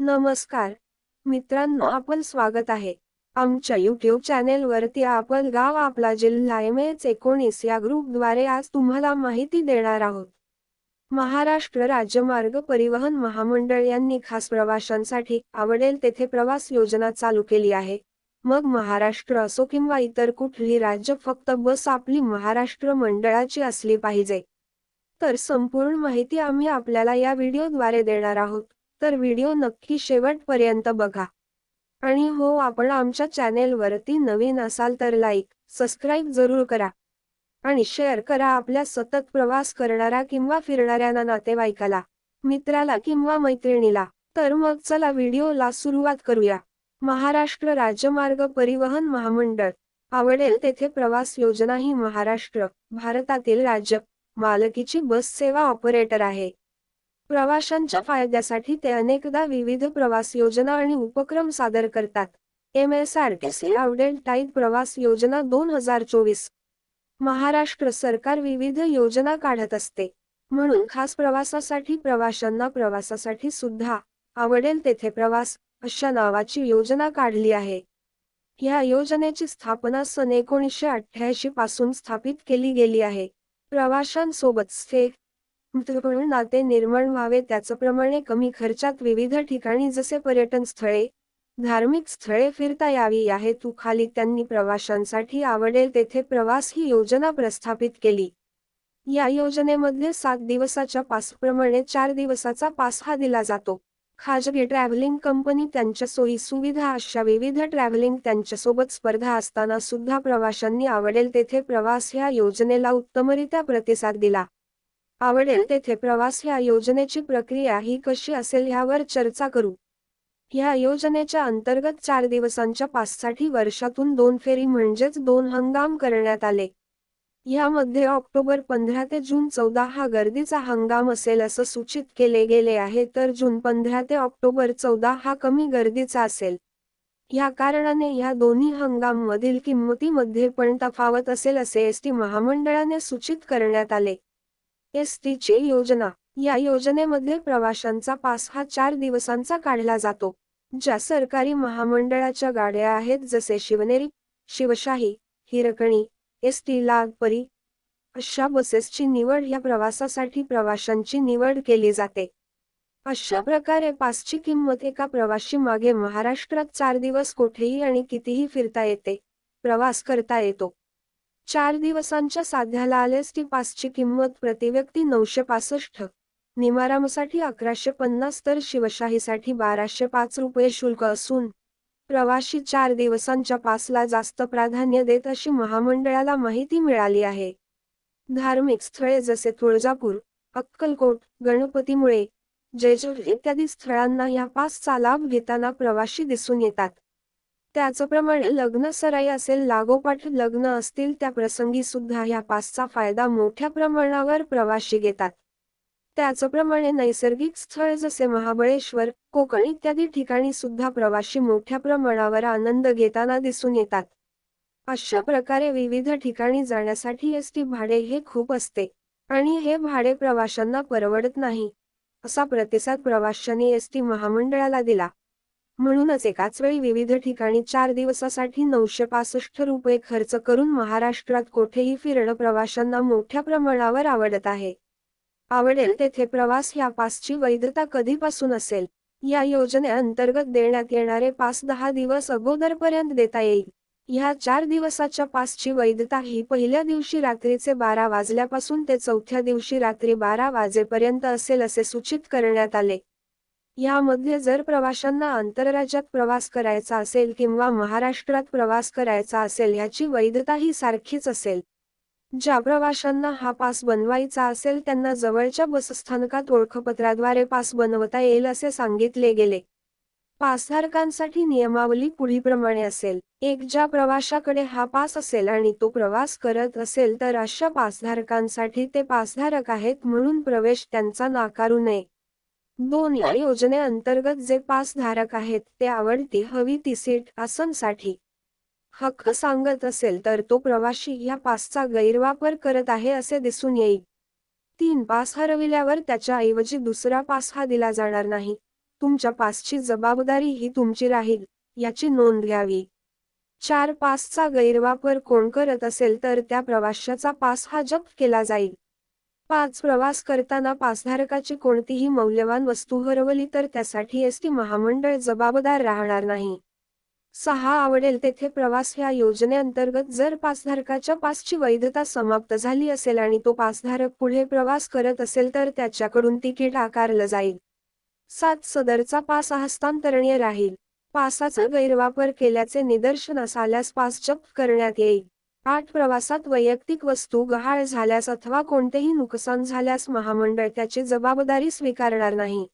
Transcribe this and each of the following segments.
नमस्कार. मित्रांनो आपण स्वागत आहे. आमच्या युट्यूब चॅनेल वरती आपण गाव आपला जिल्हा एम एच एकोणीस या ग्रुपद्वारे आज तुम्हाला माहिती देणार आहोत. महाराष्ट्र राज्यमार्ग परिवहन महामंडळ यांनी खास प्रवाशांसाठी आवडेल तेथे प्रवास योजना चालू केली आहे. मग महाराष्ट्र असो किंवा इतर कुठली राज्य फक्त बस आपली महाराष्ट्र मंडळाची असली पाहिजे. तर संपूर्ण माहिती आम्ही आपल्याला या व्हिडिओद्वारे देणार आहोत. तर व्हिडिओ नक्की शेवटपर्यंत बघा. आणि हो आपण आमच्या चॅनेलवरती नवीन असाल तर लाईक सबस्क्राईब जरूर करा. आणि शेअर करा आपल्या सतत प्रवास करणाऱ्या किंवा फिरणाऱ्या नातेवाईकाला मित्राला किंवा मैत्रिणीला. तर मग चला व्हिडिओला सुरुवात करूया. महाराष्ट्र राज्यमार्ग परिवहन महामंडळ. आवडेल तेथे प्रवास योजना ही महाराष्ट्र भारतातील राज्य. मालकीची बस सेवा ऑपरेटर आहे. प्रवाशांच्या फायद्यासाठी ते अनेकदा विविध प्रवास योजना आणि उपक्रम सादर करतात. M S R T C आवडेल टाईप प्रवास योजना दोन हजार चोवीस. महाराष्ट्र सरकार विविध योजना काढत असते. म्हणून खास प्रवासासाठी प्रवाशांना प्रवासासाठी सुद्धा आवडेल तेथे प्रवास अशा नावाची योजना काढली आहे. या योजनेची स्थापना सन एकोणीसशे अठ्ठ्याऐंशी पासून स्थापित केली गेली आहे. प्रवाशांसोबत स्टे नाते निर्माण व्हावे त्याचप्रमाणे कमी खर्चात विविध ठिकाणी जसे पर्यटन स्थळे धार्मिक स्थळे फिरता यावी या हेतू खाली त्यांनी प्रवाशांसाठी आवडेल तेथे प्रवास ही योजना प्रस्थापित केली. या योजनेमध्ये सात दिवसाच्या पासप्रमाणे चार दिवसाचा पास हा दिला जातो. खाजगी ट्रॅव्हलिंग कंपनी त्यांच्या सोयी सुविधा अशा विविध ट्रॅव्हलिंग त्यांच्यासोबत स्पर्धा असताना सुद्धा प्रवाशांनी आवडेल तेथे प्रवास ह्या योजनेला उत्तमरित्या प्रतिसाद दिला. आवडेल तेथे प्रवास ह्या योजनेची प्रक्रिया ही कशी असेल ह्यावर चर्चा करू. ह्या योजनेच्या अंतर्गत चार दिवसांच्या पाससाठी वर्षातून दोन फेरी म्हणजेच दोन हंगाम करण्यात आले. यामध्ये ऑक्टोबर पंधरा ते जून चौदा हा गर्दीचा हंगाम असेल असं सूचित केले गेले आहे तर जून पंधरा ते ऑक्टोबर चौदा हा कमी गर्दीचा असेल. या कारणाने या दोन्ही हंगाम मधील किंमतीमध्ये पण तफावत असेल असे एस टी महामंडळाने सूचित करण्यात आले. एस टीची योजना. या योजनेमध्ये प्रवाशांचा पास हा चार दिवसांचा काढला जातो ज्या सरकारी महामंडळाच्या गाड्या आहेत जसे शिवनेरी शिवशाही हिरकणी एस टी लागपरी अशा बसेसची निवड या प्रवासासाठी प्रवाशांची निवड केली जाते. अशा प्रकारे पासची किंमत एका प्रवाशी मागे महाराष्ट्रात चार दिवस कुठेही आणि कितीही फिरता येते प्रवास करता येतो. चार दिवसांच्या साध्याला आलेस टी पासची किंमत प्रतिव्यक्ती नऊशे पासष्ट. निमारामसाठी अकराशे पन्नास तर शिवशाहीसाठी बाराशे पाच रुपये शुल्क असून प्रवाशी चार दिवसांच्या पासला जास्त प्राधान्य देत अशी महामंडळाला माहिती मिळाली आहे. धार्मिक स्थळे जसे तुळजापूर अक्कलकोट गणपतीमुळे जयजोर इत्यादी स्थळांना या पासचा लाभ घेताना प्रवाशी दिसून येतात. त्याचप्रमाणे लग्न सराई असेल लागोपाठ लग्न असतील त्या प्रसंगी सुद्धा या पासचा फायदा मोठ्या प्रमाणावर प्रवाशी घेतात. त्याचप्रमाणे नैसर्गिक स्थळ जसे महाबळेश्वर कोकण इत्यादी ठिकाणी सुद्धा प्रवाशी मोठ्या प्रमाणावर आनंद घेताना दिसून येतात. अशा प्रकारे विविध ठिकाणी जाण्यासाठी एस टी भाडे हे खूप असते आणि हे भाडे प्रवाशांना परवडत नाही असा प्रतिसाद प्रवाशांनी एस टी महामंडळाला दिला. म्हणूनच एकाच वेळी विविध ठिकाणी चार दिवसासाठी नऊशे पासष्ट रुपये खर्च करून महाराष्ट्रात कोठेही फिरणं प्रवाशांना मोठ्या प्रमाणावर आवडत आहे. आवडेल तेथे प्रवास ह्या पासची वैधता कधीपासून असेल? या योजनेअंतर्गत देण्यात येणारे पास दहा दिवस अगोदरपर्यंत देता येईल. ह्या चार दिवसाच्या पासची वैधता ही पहिल्या दिवशी रात्रीचे बारा वाजल्यापासून ते चौथ्या दिवशी रात्री बारा वाजेपर्यंत असेल असे सूचित करण्यात आले. यामध्ये जर प्रवाशांना आंतरराज्यात प्रवास करायचा असेल किंवा महाराष्ट्रात प्रवास करायचा असेल ह्याची वैधता ही सारखीच असेल. ज्या प्रवाशांना हा पास बनवायचा असेल त्यांना जवळच्या बसस्थानकात ओळखपत्राद्वारे पास बनवता येईल असे सांगितले गेले. पासधारकांसाठी नियमावली पुढीलप्रमाणे असेल. एक ज्या प्रवाशाकडे हा पास असेल आणि तो प्रवास करत असेल तर अशा पासधारकांसाठी ते पासधारक आहेत म्हणून प्रवेश त्यांचा नाकारू नये. दोन या योजनेअंतर्गत जे पासधारक आहेत ते आवडती हवी ती सीट आसनसाठी. हक्क सांगत असेल तर तो प्रवाशी या पासचा गैरवापर करत आहे असे दिसून येईल. तीन पास हरविल्यावर त्याच्या ऐवजी दुसरा पास हा दिला जाणार नाही. तुमच्या पासची जबाबदारी ही तुमची राहील याची नोंद घ्यावी. चार पासचा गैरवापर कोण करत असेल तर त्या प्रवाशाचा पास हा जप्त केला जाईल. पाच प्रवास करताना पासधारकाची कोणतीही मौल्यवान वस्तू हरवली तर त्यासाठी एस टी महामंडळ जबाबदार राहणार नाही. सहा आवडेल तेथे प्रवास ह्या योजनेअंतर्गत जर पासधारकाच्या पासची वैधता समाप्त झाली असेल आणि तो पासधारक पुढे प्रवास करत असेल तर त्याच्याकडून तिकीट आकारलं जाईल. सात सदरचा पास हस्तांतरणीय राहील. पासाचा गैरवापर केल्याचे निदर्शनास आल्यास पास जप्त करण्यात येईल. आठ प्रवासात वैयक्तिक वस्तू गहाळ झाल्यास अथवा कोणतेही नुकसान झाल्यास महामंडळ त्याची जबाबदारी स्वीकारणार नाही.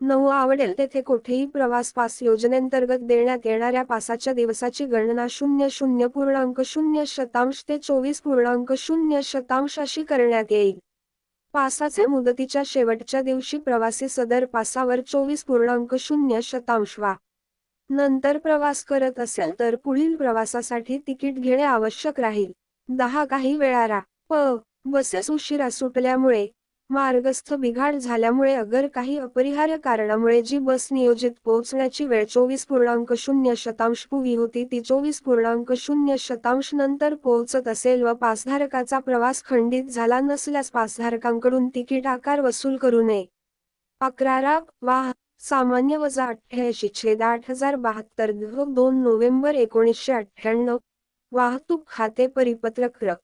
नऊ आवडेल तेथे कोठेही प्रवास पास योजनेअंतर्गत देण्यात येणाऱ्या पासाच्या दिवसाची गणना शून्य शून्य पूर्णांक शून्य शतांश ते चोवीस पूर्णांक शून्य शतांश अशी करण्यात येईल. पासाचे मुदतीच्या शेवटच्या दिवशी प्रवासी सदर पासावर चोवीस पूर्णांक शून्य शतांश वा. नंतर प्रवास करत असेल तर पुढील प्रवासासाठी तिकीट घेणे आवश्यक राहील. दहा काही वेळा रा प. बसेस उशिरा सुटल्यामुळे मार्गस्थ बिघाड झाल्यामुळे अगर काही अपरिहार्य कारणामुळे जी बस नियोजित पोहोचण्याची वेळ चोवीस पूर्णांक शून्य शतांश पूर्वी होती ती चोवीस पूर्णांक शून्य शतांश नंतर पोहोचत असेल व पासधारकाचा प्रवास खंडित झाला नसल्यास पासधारकांकडून तिकीट आकार वसूल करू नये. अकरारा. वाह. सामान्य वजा अठ्ठ्याऐंशी छेद आठ हजार बहात्तर दोन नोव्हेंबर एकोणीसशे अठ्ठ्याण्णव. वाहतूक खाते परिपत्रक रक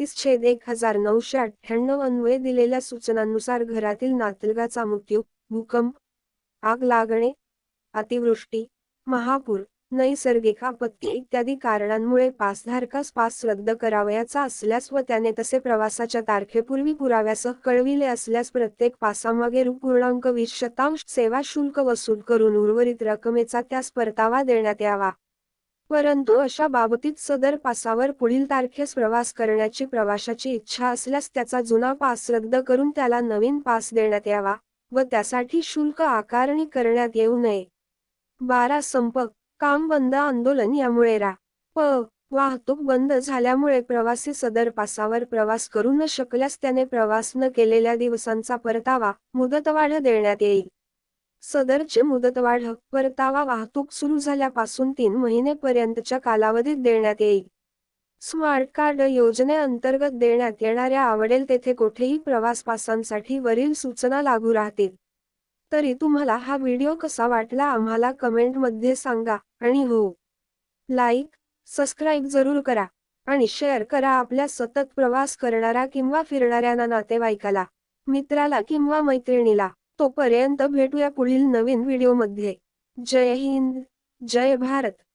तीस छेद एक हजार नऊशे अठ्ठ्याण्णव अन्वये दिलेल्या सूचनांनुसार घरातील नातलगाचा मृत्यू भूकंप आग लागणे अतिवृष्टी महापूर नैसर्गिक आपत्ती इत्यादी कारणांमुळे पासधारकास पास रद्द करावयाचा असल्यास व त्याने तसे प्रवासाच्या तारखेपूर्वी पुराव्यासह कळविले असल्यास प्रत्येक पासामागे रु पूर्णांक वीस शतांश सेवा शुल्क वसूल करून उर्वरित रकमेचा त्यास परतावा देण्यात यावा. परंतु अशा बाबतीत सदर पासावर पुढील तारखेस प्रवास करण्याची प्रवाशाची इच्छा असल्यास त्याचा जुना पास रद्द करून त्याला नवीन पास देण्यात यावा व त्यासाठी शुल्क आकारणी करण्यात येऊ नये. बारा संपक काम बंद आंदोलन यामुळे रा. प. वाहतूक बंद झाल्यामुळे प्रवासी सदर पासावर प्रवास करू न शकल्यास त्याने प्रवास न केलेल्या दिवसांचा परतावा मुदतवाढ देण्यात येईल. सदरचे मुदतवाढ परतावा वाहतूक सुरू झाल्यापासून तीन महिनेपर्यंतच्या कालावधीत देण्यात येईल. स्मार्ट कार्ड योजनेअंतर्गत देण्यात येणाऱ्या आवडेल तेथे कोठेही प्रवास पासांसाठी वरील सूचना लागू राहतील. तरी तुम्हाला हा व्हिडिओ कसा वाटला आम्हाला कमेंटमध्ये सांगा. आणि हो. लाईक सबस्क्राईब जरूर करा आणि शेअर करा आपल्या सतत प्रवास करणारा किंवा फिरणाऱ्या नातेवाईकाला मित्राला किंवा मैत्रिणीला. तोपर्यंत भेटूया पुढील नवीन व्हिडिओमध्ये जय हिंद जय भारत.